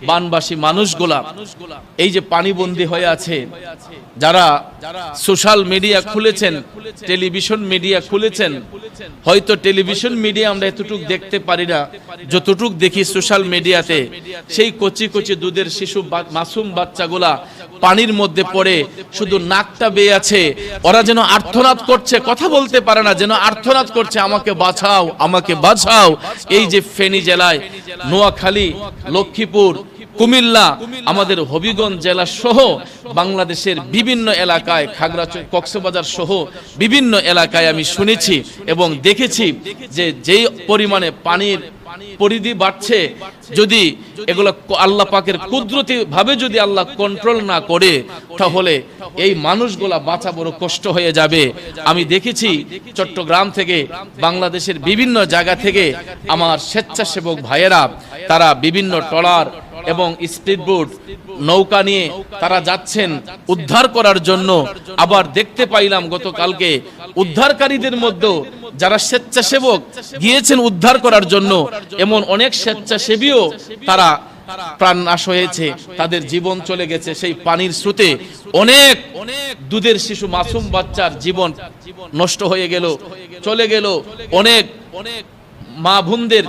বানবাসী মানুষগুলা এই যে পানিবন্দী হয়ে আছে যারা সোশ্যাল মিডিয়া খুলেছেন টেলিভিশন মিডিয়া খুলেছেন হয়তো টেলিভিশন মিডিয়া আমরা এতটুক দেখতে পারি না যতটুক দেখি সোশ্যাল মিডিয়াতে সেই কচি কচি দুধের শিশু মাসুম বাচ্চাগুলা পানির মধ্যে পড়ে শুধু নাকটা বেয়ে আছে। ওরা যেন আর্থনাদ করছে, কথা বলতে পারে না, যেন আর্থনাদ করছে, আমাকে বাঁচাও আমাকে বাঁচাও। এই যে ফেনী জেলায়, নোয়াখালী, লক্ষ্মীপুর, কুমিল্লা, আমাদের হবিগঞ্জ জেলা সহ বাংলাদেশের বিভিন্ন এলাকায়, খাগড়াছড়ি, কক্সবাজার সহ বিভিন্ন এলাকায় আমি শুনেছি এবং দেখেছি যে যেই পরিমাণে পানির পরিধি বাড়ছে, যদি এগুলো আল্লাহ পাকের কুদরতি ভাবে যদি আল্লাহ কন্ট্রোল না করে, তাহলে এই মানুষগুলা বাঁচা বড় কষ্ট হয়ে যাবে। আমি দেখেছি চট্টগ্রাম থেকে, বাংলাদেশের বিভিন্ন জায়গা থেকে আমার স্বেচ্ছাসেবক ভাইয়েরা, তারা বিভিন্ন ট্রলার এবং স্পিডবোট নৌকা নিয়ে তারা যাচ্ছেন উদ্ধার করার জন্য। আবার দেখতে পাইলাম গতকালকে উদ্ধারকারীদের মধ্যে যারা স্বেচ্ছাসেবক গিয়েছেন উদ্ধার করার জন্য, এমন অনেক স্বেচ্ছাসেবীও তারা প্রাণ নাশ হয়েছে। তাদের জীবন চলে গেছে। সেই পানির স্রোতে অনেক অনেক দুধের শিশু, মাসুম বাচ্চার জীবন নষ্ট হয়ে গেল, চলে গেল। অনেক অনেক মা বোনদের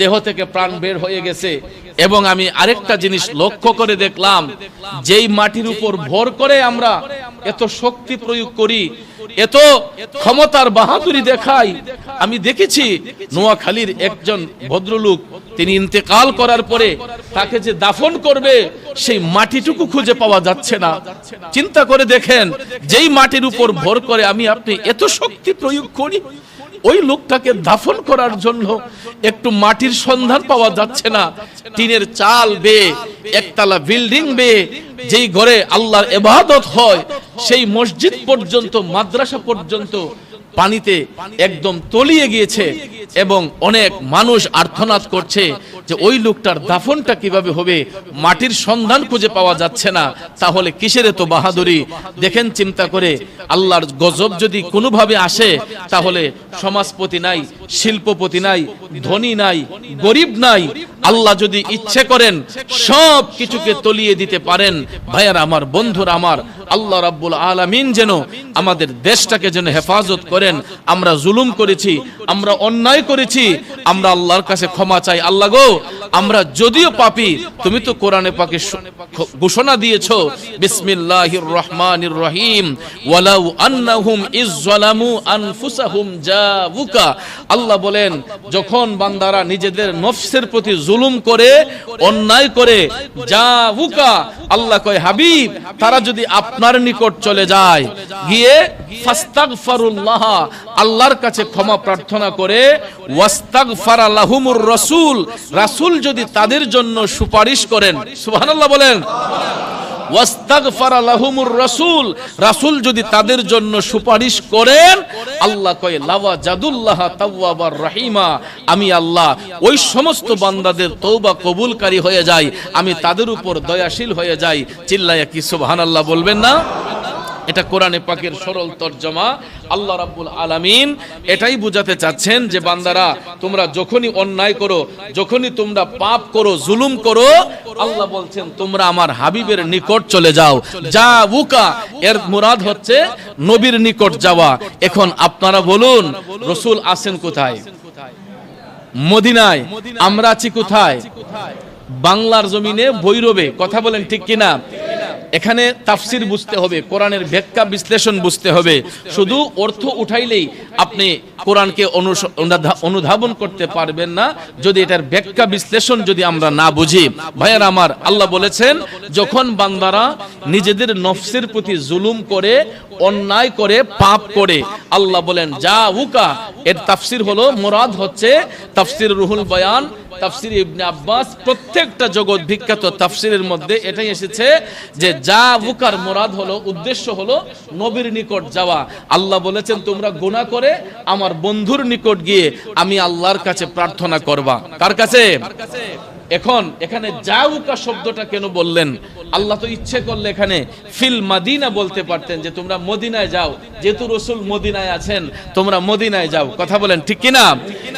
দেহ থেকে প্রাণ বের হয়ে গেছে। এবং আমি আরেকটা জিনিস লক্ষ্য করে দেখলাম, যেই মাটির উপর ভর করে আমরা এত শক্তি প্রয়োগ করি, এত ক্ষমতার বাহাদুরি দেখাই। আমি দেখেছি নোয়াখালীর একজন ভদ্রলোক, তিনি ইন্তেকাল করার পরে তাকে যে দাফন করবে, সেই মাটিটুকু খুঁজে পাওয়া যাচ্ছে না। চিন্তা করে দেখেন, যেই মাটির উপর ভর করে আমি আপনি এত শক্তি প্রয়োগ করি, ওই লোকটাকে দাফন করার জন্য একটু মাটির সন্ধান পাওয়া যাচ্ছে না। টিনের চাল বেয়ে, একতলা বিল্ডিং বেয়ে, যেই ঘরে আল্লাহর এবাদত হয় সেই মসজিদ পর্যন্ত, মাদ্রাসা পর্যন্ত পানিতে একদম তলিয়ে গিয়েছে এবং অনেক মানুষ আর্থনাদ করছে যে ওই লোকটার দাফনটা কীভাবে হবে, মাটির সন্ধান খুঁজে পাওয়া যাচ্ছে না, তাহলে কিসের তো বাহাদুরি? দেখেন চিন্তা করে, আল্লাহর গজব যদি কোনোভাবে আসে, তাহলে সমাজপতি নাই, শিল্পপতি নাই, ধনী নাই, গরিব নাই, আল্লাহ যদি ইচ্ছে করেন সব কিছুকে তলিয়ে দিতে পারেন। ভাইয়ার, আমার বন্ধুর, আমার আল্লাহ রাব্বুল আলামিন যেন আমাদের দেশটাকে যেন হেফাজত করেন। আমরা জুলুম করেছি, আমরা অন্যায় করেছি, আমরা আল্লাহর কাছে ক্ষমা চাই। আল্লাহ গো, আমরা যদিও পাপি, তুমি তো কোরআনে পাকে ঘোষণা দিয়েছ, বিসমিল্লাহির রহমানির রহিম। ওয়ালাউ আন্নাহুম ইজ যালামু আনফুসাহুম জাউকা। আল্লাহ বলেন, যখন বান্দারা নিজেদের নফসের প্রতি জুলুম করে, অন্যায় করে, জাউকা, আল্লাহ কয়, হাবিব, তারা যদি আপনার নিকট চলে যায়। গিয়ে ফাস্তাগফারুল্লাহ, আল্লাহর কাছে ক্ষমা প্রার্থনা করে ওয়াস্তাগফারা লাহুমুর রাসূল রাসূল যদি তাদের জন্য সুপারিশ করেন। সুবহানাল্লাহ বলেন। লাহুমুর রাসূল। রাসূল যদি তাদের জন্য সুপারিশ করেন, আল্লাহ কয়, লাওয়া জাদুল্লাহ তাওয়াবার রহিমা। আমি আল্লাহ ওই সমস্ত বান্দাদের তৌবা কবুলকারী হয়ে যাই, আমি তাদের উপর দয়াশীল হয়ে যাই। চিল্লায়া কি সুবহানাল্লাহ বলবেন না? এটা কোরআনে পাকের সরল তর্জমা। আল্লাহ রাব্বুল আলামিন এটাই বুঝাতে চাচ্ছেন যে, বান্দারা, তোমরা যখনই অন্যায় করো, যখনই তোমরা পাপ করো, জুলুম করো, আল্লাহ বলছেন, তোমরা আমার হাবিবের নিকট চলে যাও। যা উকা, এর মুরাদ হচ্ছে নবীর নিকট যাওয়া। এখন আপনারা বলুন, রসুল আছেন কোথায়? মদিনায়। আমরা আছি কোথায়? বাংলার জমিনে ভৈরবে। কথা বলেন ঠিক কিনা? এখানে তাফসির বুঝতে হবে, কোরআনের ব্যাখ্যা বিশ্লেষণ বুঝতে হবে। শুধু অর্থ উঠাইলেই আপনি কোরআনকে অনুধাবন করতে পারবেন না। যদি এটার ব্যাখ্যা বিশ্লেষণ যদি আমরা না বুঝি, ভাইয়ার আমার, আল্লাহ বলেছেন, যখন বান্দারা নিজেদের নফসের প্রতি জুলুম করে, অন্যায় করে, পাপ করে, আল্লাহ বলেন, যা উকা। এর তাফসির হলো, মুরাদ হচ্ছে তাফসির রুহুল বয়ান তাফসির ইবনে আব্বাস প্রত্যেকটা জগৎ বিখ্যাত তাফসিরের মধ্যে এটাই এসেছে যে যা বুকার মুরাদ হলো, উদ্দেশ্য হলো নবীর নিকট যাওয়া। আল্লাহ বলেছেন, তোমরা গোনা করে আমার বন্ধুর নিকট গিয়ে আমি আল্লাহর কাছে প্রার্থনা করবা। কার কাছে? এখন এখানে জাউকা শব্দটা কেন বললেন? আল্লাহ তো ইচ্ছে করলে এখানে ফিল মাদিনা বলতে পারতেন যে তোমরা মদিনায় যাও। যেহেতু রসুল মদিনায় আছেন, তোমরা মদিনায় যাও। কথা বলেন, ঠিক কিনা?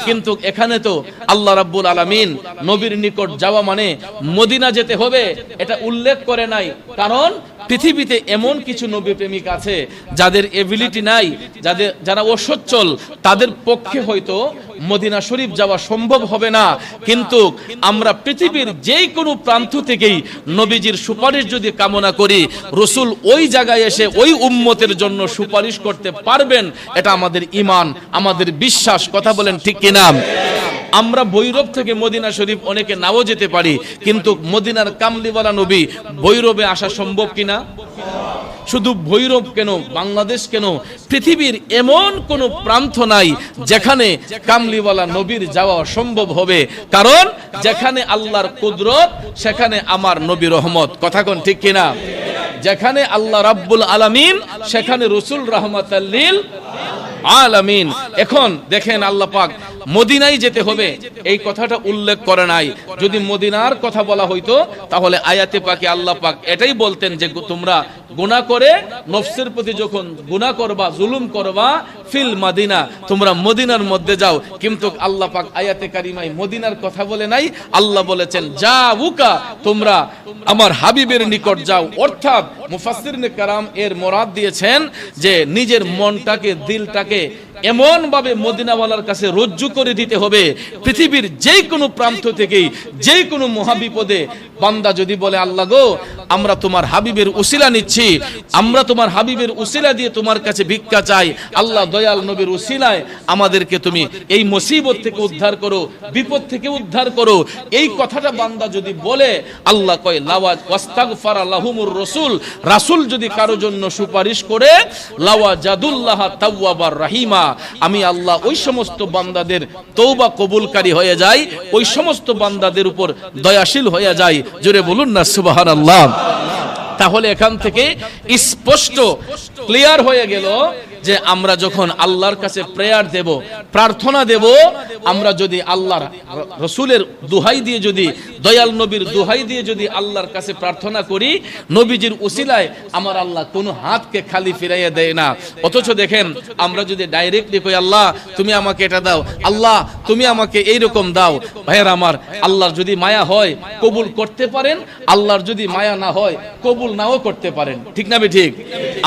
কিন্তু এখানে তো আল্লাহ রাব্বুল আলামিন নবীর নিকট যাওয়া মানে মদিনা যেতে হবে, এটা উল্লেখ করে নাই। কারণ পৃথিবীতে এমন কিছু নবী প্রেমিক আছে যাদের এবিলিটি নাই, যাদের যারা অসচ্ছল, তাদের পক্ষে হয়তো মদিনা শরীফ যাওয়া সম্ভব হবে না। কিন্তু আমরা পৃথিবীর যে কোনো প্রান্ত থেকেই নবীজির সুপারিশ যদি কামনা করি, রসুল ওই জায়গায় এসে ওই উম্মতের জন্য সুপারিশ করতে পারবেন, এটা আমাদের ইমান আমাদের বিশ্বাস। কথা বলেন ঠিক কিনা? আমরা ভৈরব থেকে মদিনা শরীফ অনেকে নাও যেতে পারি, কিন্তু মদিনার কামলিওয়ালা নবী বৈরবে আসা সম্ভব কিনা? শুধু ভৈরব কেন, বাংলাদেশ কেন? পৃথিবীর এমন কোন প্রান্ত নাই যেখানে কামলিওয়ালা নবীর যাওয়া সম্ভব হবে। কারণ যেখানে আল্লাহর কুদরত, সেখানে আমার নবী রহমত। কথা কোন ঠিক কিনা? যেখানে আল্লাহ রাব্বুল আলামিন, সেখানে রসুল রহমতাল্লিল আলামিন। এখন দেখেন আল্লাহ পাক মদিনায় যেতে হবে। এই কথাটা উল্লেখ করে নাই। যদি মদিনার কথা বলা হইতো, তাহলে আয়াতে পাকে আল্লাহ পাক এটাই বলতেন যে তোমরা গুনাহ করে নফসের প্রতি যখন গুনাহ করবা, জুলুম করবা, ফিল মাদিনা, তোমরা মদিনার মধ্যে যাও। কিন্তু আল্লাহ পাক আয়াতে কারিমাই মদিনার কথা বলে নাই, আল্লাহ বলেছেন যা উকা তোমরা আমার হাবিবের নিকট যাও। অর্থাৎ মুফাসির কারাম এর মরাদ দিয়েছেন যে, নিজের মনটাকে, দিলটাকে এমন ভাবে মদিনাওয়ালার কাছে রজ্জু করে দিতে হবে। পৃথিবীর যে কোনো প্রান্ত থেকেই যেই কোনো মহাবিপদে। বান্দা যদি বলে, আল্লাহ গো, আমরা তোমার হাবিবের উসিলা নিচ্ছি। আমরা তোমার হাবিবের উসিলা দিয়ে তোমার কাছে ভিক্ষা চাই। আল্লাহ দয়াল নবীর উসিলায় আমাদেরকে তুমি এই মুসিবত থেকে উদ্ধার করো, বিপদ থেকে উদ্ধার করো। এই কথাটা বান্দা যদি বলে, আল্লাহ কয়, লাওয়াজ ওয়াস্তাগফার আল্লাহুমুর রসুল। রাসূল যদি কারও জন্য সুপারিশ করে লাওয়া জাদুল্লাহ তাওয়াবার রাহিমা। আমি আল্লাহ ওই সমস্ত বান্দাদের তৌবা কবুলকারী হয়ে যাই, ওই সমস্ত বান্দাদের উপর দয়াশীল হয়ে যাই। জোরে বলুন না, সুবহানাল্লাহ। তাহলে এখান থেকে স্পষ্ট ক্লিয়ার হয়ে গেল যে আমরা যখন আল্লাহর কাছে প্রেয়ার দেব, প্রার্থনা দেব, আমরা যদি আল্লাহর রসুলের দুহাই দিয়ে যদি, দয়াল নবীর দুহাই দিয়ে যদি আল্লাহর কাছে প্রার্থনা করি, নবীজির উসিলায় আমার আল্লাহ কোনো হাতকে খালি ফিরাইয়া দেয় না। অথচ দেখেন, আমরা যদি ডাইরেক্টলি কই, আল্লাহ, তুমি আমাকে এটা দাও, আল্লাহ, তুমি আমাকে এই রকম দাও। ভাইয়ের আমার, আল্লাহর যদি মায়া হয়, কবুল করতে পারেন, আল্লাহর যদি মায়া না হয়, কবুল নাও করতে পারেন। ঠিক না ঠিক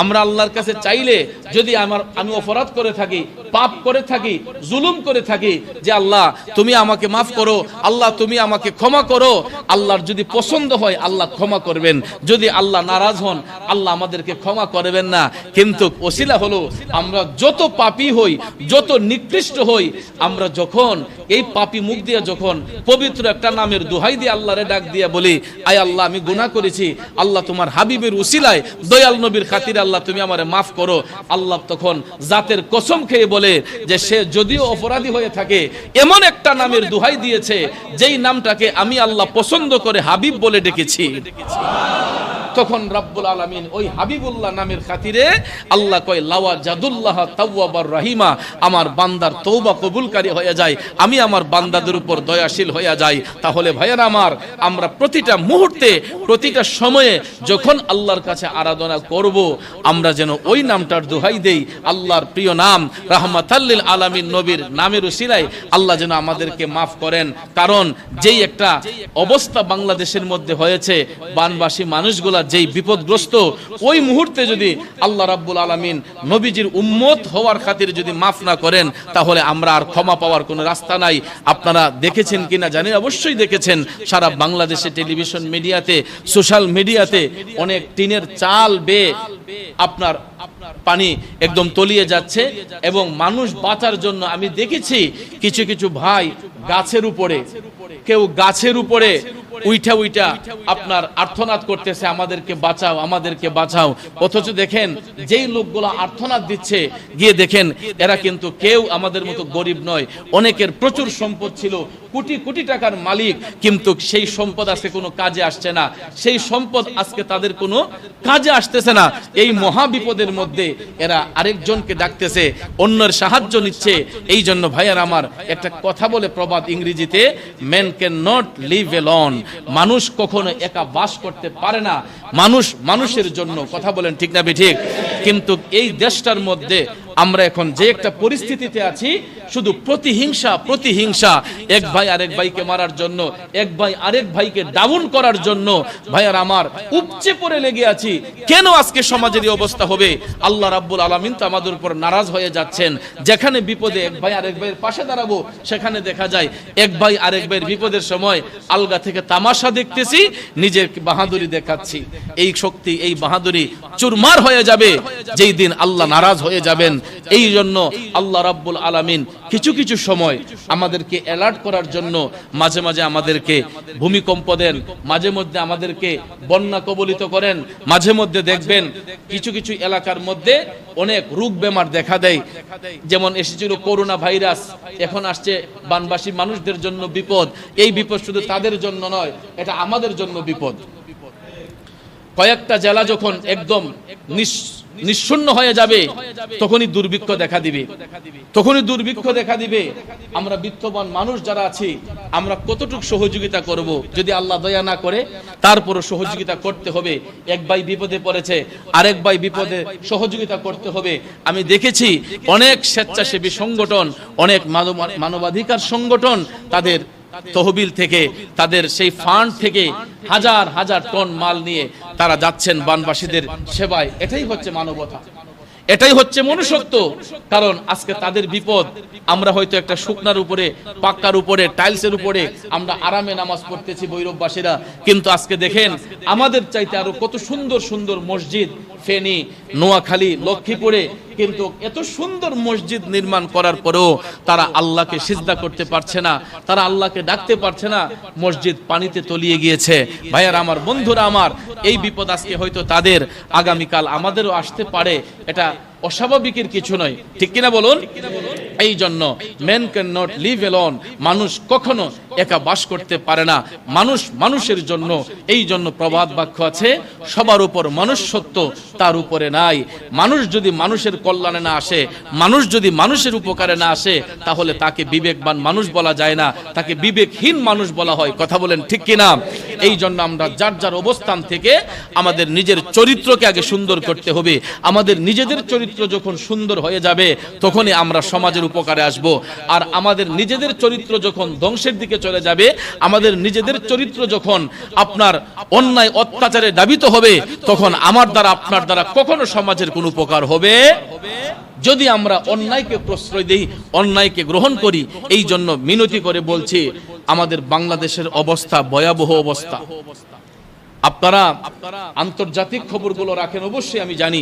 আমরা আল্লাহর কাছে চাইলে যদি আমার আমি অপরাধ করে থাকি, পাপ করে থাকি, জুলুম করে থাকি, যে আল্লাহ, তুমি আমাকে মাফ করো, আল্লাহ, তুমি আমাকে ক্ষমা করো, আল্লাহর যদি পছন্দ হয়, আল্লাহ ক্ষমা করবেন। যদি আল্লাহ নারাজ হন, আল্লাহ আমাদেরকে ক্ষমা করবেন না। কিন্তু ওসিলা হলো, আমরা যত পাপী হই, যত নিকৃষ্ট হই, আমরা যখন এই পাপী মুখ দিয়ে যখন পবিত্র একটা নামের দোহাই দিয়ে আল্লাহরে ডাক দিয়ে বলি, আয় আল্লাহ, আমি গুনাহ করেছি। আল্লাহ তোমার হাবিবের উসিলায় দয়াল নবীর খাতির আল্লাহ তুমি আমারে মাফ করো। আল্লাহ তখন জাতের কসম খেয়ে বলে যে, সে যদিও অপরাধী হয়ে থাকে, এমন একটা নামের দোহাই দিয়েছে, যেই নামটাকে আমি আল্লাহ পছন্দ করে হাবিব বলে ডেকেছি। তখন রাব্বুল আলামিন ওই হাবিবুল্লাহ নামের খাতিরে আল্লাহ কয়, লাওয়া জাদুল্লাহ তাওয়াবার রাহিমা, আমার বান্দার তৌবা কবুলকারী হয়ে যায়। আমি আমার বান্দাদের উপর দয়াশীল হয়ে যাই, তাহলে ভাইয়ের আমার, আমরা প্রতিটা মুহূর্তে, প্রতিটা সময়ে যখন আল্লাহর কাছে আরাধনা করব, আমরা যেন ওই নামটার দোহাই দেই, আল্লাহর প্রিয় নাম, রাহমাতাল্লিল আলামিন নবীর নামের উসিলায় আল্লাহ যেন আমাদেরকে মাফ করেন। কারণ যেই একটা অবস্থা বাংলাদেশের মধ্যে হয়েছে, বানবাসী মানুষগুলা যেই বিপদগ্রস্ত, ওই মুহূর্তে যদি আল্লাহ রাব্বুল আলামিন নবীজির উম্মত হওয়ার খাতির যদি মাফ না করেন, তাহলে আমরা আর ক্ষমা পাওয়ার কোনো রাস্তা নাই। আপনারা দেখেছেন কিনা জানি, অবশ্যই দেখেছেন। সারা বাংলাদেশে টেলিভিশন মিডিয়াতে, সোশ্যাল মিডিয়াতে অনেক টিনের চাল বে আপনার পানি একদম তলিয়ে যাচ্ছে এবং মানুষ বাঁচার জন্য আমি দেখেছি কিছু কিছু ভাই গাছের উপরে কেউ গাছের উপরে উইঠা উইঠা আপনার আর্থনাদ করতেছে আমাদেরকে বাঁচাও আমাদেরকে বাঁচাও। অথচ দেখেন যেই লোকগুলো আর্থনাদ দিচ্ছে গিয়ে দেখেন এরা কিন্তু কেউ আমাদের মতো গরিব নয়। অনেকের প্রচুর সম্পদ ছিল কোটি কোটি টাকার মালিক কিন্তু সেই সম্পদ আজকে কোনো কাজে আসছে না। সেই সম্পদ আজকে তাদের কোনো কাজে আসতেছে না। এই মহা বিপদের মধ্যে এরা আরেকজনকে ডাকতেছে, অন্যের সাহায্য নিচ্ছে। এই জন্য ভাইয়ার আমার একটা কথা বলে প্রবাদ ইংরেজিতে man can not live alone মানুষ কখনো একা বাস করতে পারে না। মানুষ মানুষের জন্য কথা বলেন ঠিক না ঠিক কিন্তু এই দেশটার মধ্যে আমরা এখন যে একটা পরিস্থিতিতে আছি শুধু প্রতিহিংসা প্রতিহিংসা। এক ভাই আরেক ভাইকে মারার জন্য, এক ভাই আরেক ভাইকে ডাউন করার জন্য। ভাইয়ার আমার উপচে পড়ে লেগে আছি। কেন আজকে সমাজের এই অবস্থা হবে? আল্লাহ রাব্বুল আলামিন তো আমাদের উপর নারাজ হয়ে যাচ্ছেন। যেখানে বিপদে এক ভাই আরেক ভাইয়ের পাশে দাঁড়াবো, সেখানে দেখা যায় এক ভাই আরেক ভাইয়ের বিপদের সময় আলগা থেকে তামাশা দেখতেছি, নিজের বাহাদুরি দেখাচ্ছি। এই শক্তি, এই বাহাদুরি চুরমার হয়ে যাবে। যেই দিন আল্লাহ নারাজ হয়ে যাবেন। এই জন্য আল্লাহ রাব্বুল আলামিন কিছু কিছু সময় আমাদেরকে অ্যালার্ট করার জন্য মাঝে মাঝে আমাদেরকে ভূমিকম্প দেন মাঝে মধ্যে আমাদেরকে বন্যা কবলিত করেন মাঝে মধ্যে দেখবেন কিছু কিছু এলাকার মধ্যে অনেক রোগ বেমার দেখা দেয়। যেমন এসেছিল করোনা ভাইরাস এখন আসছে বানবাসী মানুষদের জন্য বিপদ। এই বিপদ শুধু তাদের জন্য নয় এটা আমাদের জন্য বিপদ। কয়েকটা জেলা যখন একদম নিঃ- নিঃশূন্য হয়ে যাবে, তখনই দুর্ভিক্ষ দেখা দিবে। তখনই দুর্ভিক্ষ দেখা দিবে। আমরা বিত্তবান মানুষ যারা আছি, আমরা কতটুকু সহযোগিতা করব? যদি আল্লাহ দয়া না করে, তারপরও সহযোগিতা করতে হবে। এক ভাই বিপদে পড়েছে, আরেক ভাই বিপদে সহযোগিতা করতে হবে। আমি দেখেছি অনেক স্বেচ্ছাসেবী সংগঠন, অনেক মানবাধিকার সংগঠন তাদের তহবিল থেকে, তাদের সেই ফান্ড থেকে হাজার হাজার টন মাল নিয়ে তারা যাচ্ছেন বানবাসীদের সেবায়। এটাই হচ্ছে মানবতা। এটাই হচ্ছে মনুষ্যত্ব। কারণ আজকে তাদের বিপদ, আমরা হয়তো একটা শুকনার উপরে, পাক্কার উপরে, টাইলসের উপরে আমরা আরামে নামাজ পড়তেছি বৈরববাসীরা কিন্তু আজকে দেখেন, আমাদের চাইতে আরও কত সুন্দর সুন্দর মসজিদ, ফেনী, নোয়াখালী, লক্ষ্মীপুরে কিন্তু এত সুন্দর মসজিদ নির্মাণ করার পরেও তারা আল্লাহকে সিজদা করতে পারছে না, তারা আল্লাহকে ডাকতে পারছে না, মসজিদ পানিতে তলিয়ে গিয়েছে। ভাইয়ার আমার, বন্ধুরা আমার, এই বিপদ আজকে হয়তো তাদের, আগামীকাল আমাদেরও আসতে পারে, এটা অস্বাভাবিকের কিছু নয়। ঠিক কিনা বলুন? এই জন্য man can not live alone মানুষ কখনো একা বাস করতে পারে না। মানুষ মানুষের জন্য এই জন্য প্রবাদ বাক্য আছে, সবার উপর মানুষ সত্য তার উপরে নাই। মানুষ যদি মানুষের কল্যাণে না আসে, মানুষ যদি মানুষের উপকারে না আসে, তাহলে তাকে বিবেকবান মানুষ বলা যায় না। তাকে বিবেকহীন মানুষ বলা হয়। কথা বলেন ঠিক কিনা? এই জন্য আমরা যার যার অবস্থান থেকে আমাদের নিজের চরিত্রকে আগে সুন্দর করতে হবে। আমাদের নিজেদের চরিত্র যখন সুন্দর হয়ে যাবে, তখনই আমরা সমাজের উপকারে আসব। আর আমাদের নিজেদের চরিত্র যখন ধ্বংসের দিকে চলে যাবে, আমাদের নিজেদের চরিত্র যখন আপনার অন্যায় অত্যাচারে দাবিত হবে, তখন আমার দ্বারা, আপনার দ্বারা কখনো সমাজের কোনো উপকার হবে? যদি আমরা অন্যায়কে প্রশ্রয় দেই, অন্যায়কে গ্রহণ করি, এই জন্য মিনতি করে বলছি, আমাদের বাংলাদেশের অবস্থা ভয়াবহ অবস্থা। আপনারা আন্তর্জাতিক খবরগুলো রাখেন, অবশ্যই আমি জানি।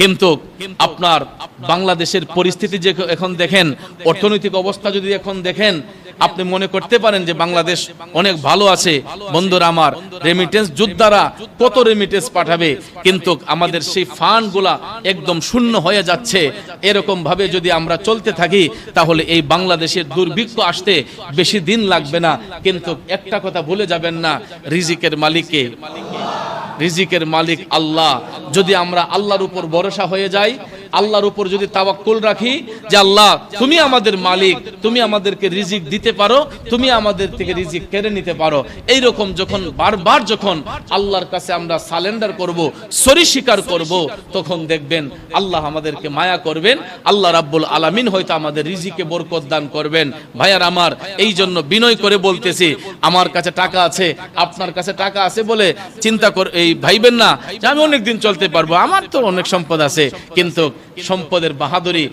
কিন্তু আপনার বাংলাদেশের পরিস্থিতি যে এখন দেখেন, অর্থনৈতিক অবস্থা যদি এখন দেখেন, আপনি মনে করতে পারেন যে বাংলাদেশ অনেক ভালো আছে। বন্ধুরা আমার রেমিটেন্স যোদ্ধারা কত রেমিটেন্স পাঠাবে, কিন্তু আমাদের সেই ফান্ডগুলা একদম শূন্য হয়ে যাচ্ছে। এরকম ভাবে যদি আমরা চলতে থাকি, তাহলে এই বাংলাদেশের দুর্ভিক্ষ আসতে বেশি দিন লাগবে না। কিন্তু একটা কথা ভুলে যাবেন না, রিজিকের মালিককে। রিজিকের মালিক আল্লাহ। যদি আমরা আল্লাহর উপর ভরসা হয়ে যাই আল্লাহর উপর যদি তাওয়াক্কুল রাখি যে আল্লাহ, তুমি আমাদের মালিক, তুমি আমাদেরকে রিজিক দিতে পারো, তুমি আমাদের থেকে রিজিক কেড়ে নিতে পারো। এই রকম যখন, বারবার যখন আল্লাহর কাছে আমরা সালেন্ডার করব, সরি স্বীকার করব, তখন দেখবেন আল্লাহ আমাদেরকে মায়া করবেন, আল্লাহ রাব্বুল আলামিন হয়তো আমাদের রিজিকে বরকত দান করবেন। ভাইয়ার আমার এই জন্য বিনয় করে বলতেছি, আমার কাছে টাকা আছে, আপনার কাছে টাকা আছে বলে চিন্তা কর, এই ভাইবেন না যে আমি অনেক দিন চলতে পারব, আমার তো অনেক সম্পদ আছে, কিন্তু সম্পদের বাহাদুরি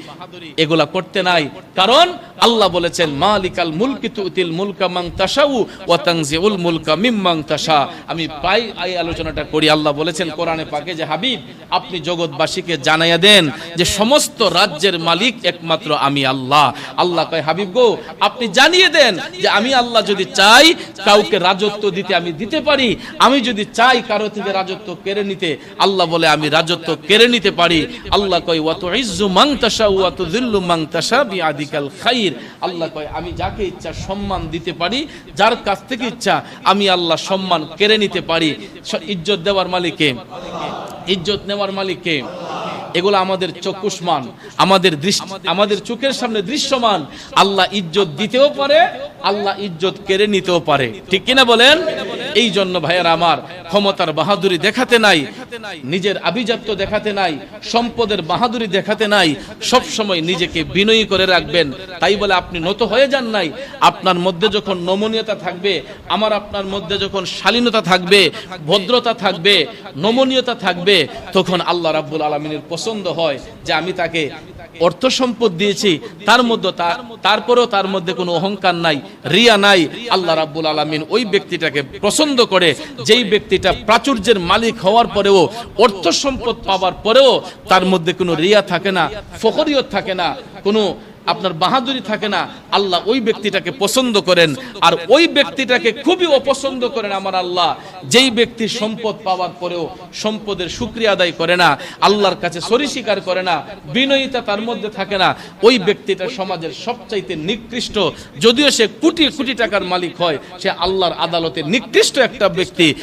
এগুলা করতে নাই। কারণ আল্লাহ বলেছেন, মালিকাল মুলকি তুতিল মুলকা মাং তাশাউ ওয়া তানজিউল মুলকা মিম্মাং তাশা। আমি প্রায় এই আলোচনাটা করি। আল্লাহ বলেছেন কোরআনে পাকে যে, হাবিব, আপনি জগৎবাসীকে জানাইয়া দেন যে, সমস্ত রাজ্যের মালিক একমাত্র আমি আল্লাহ। আল্লাহ কয়, হাবিব গো, আপনি জানিয়ে দেন যে, আমি আল্লাহ যদি চাই কাউকে রাজত্ব দিতে আমি দিতে পারি, আমি যদি চাই কারও থেকে রাজত্ব কেড়ে নিতে, আল্লাহ বলে, আমি রাজত্ব কেড়ে নিতে পারি। আল্লাহ কয় ওয়াত ইজ্জু মাং তাশা ওয়া তুযিল্লু মাং তাশা বিআদিকাল খাইর। আল্লাহ কয়, আমি যাকে ইচ্ছা সম্মান দিতে পারি, যার কাছ থেকে ইচ্ছা আমি আল্লাহ সম্মান কেড়ে নিতে পারি। ইজ্জত দেওয়ার মালিককে ইজ্জত নেওয়ার মালিককে এগুলো আমাদের চক্ষুষ্মান আমাদের দৃষ্টি, আমাদের চোখের সামনে দৃশ্যমান। আল্লাহ ইজ্জত দিতেও পারে, আল্লাহ ইজ্জত কেড়ে নিতেও পারে। ঠিক কিনা বলেন? এই জন্য ভাইয়ের আমার ক্ষমতার বাহাদুরি দেখাতে নাই, নিজের আভিজাত্য দেখাতে নাই, সম্পদের বাহাদুরি দেখাতে নাই সব সময় নিজেকে বিনয়ী করে রাখবেন। তাই বলে আপনি নত হয়ে যান নাই। আপনার মধ্যে যখন নমনীয়তা থাকবে, আমার আপনার মধ্যে যখন শালীনতা থাকবে, ভদ্রতা থাকবে, নমনীয়তা থাকবে, তখন আল্লাহ রাব্বুল আলমিনের পছন্দ হয় যে আমি তাকে অর্থ সম্পদ দিয়েছি, তার মধ্যে তারপরেও তার মধ্যে কোনো অহংকার নাই, রিয়া নাই। আল্লাহ রাব্বুল আলমিন ওই ব্যক্তিটাকে পছন্দ করে, যেই ব্যক্তিটা প্রাচুর্যের মালিক হওয়ার পরেও অর্থ সম্পদ পাওয়ার পরেও তার মধ্যে কোনো রিয়া থাকে না ফখরিয়ত থাকে না, কোনো আপনার বাহাদুরি থাকে না, আল্লাহ ওই ব্যক্তিটাকে পছন্দ করেন। আর ওই ব্যক্তিটাকে খুবই অপছন্দ করেন আমার আল্লাহ। যেই ব্যক্তি সম্পদ পাওয়ার পরেও সম্পদের সুক্রিয়া আদায় করে না, আল্লাহর কাছে সরি স্বীকার করে না, বিনয়িতা তার মধ্যে থাকে না, ওই ব্যক্তিটা সমাজের সবচাইতে নিকৃষ্ট। যদিও সে কোটি কোটি টাকার মালিক হয়, সে আল্লাহর আদালতে নিকৃষ্ট একটা ব্যক্তি।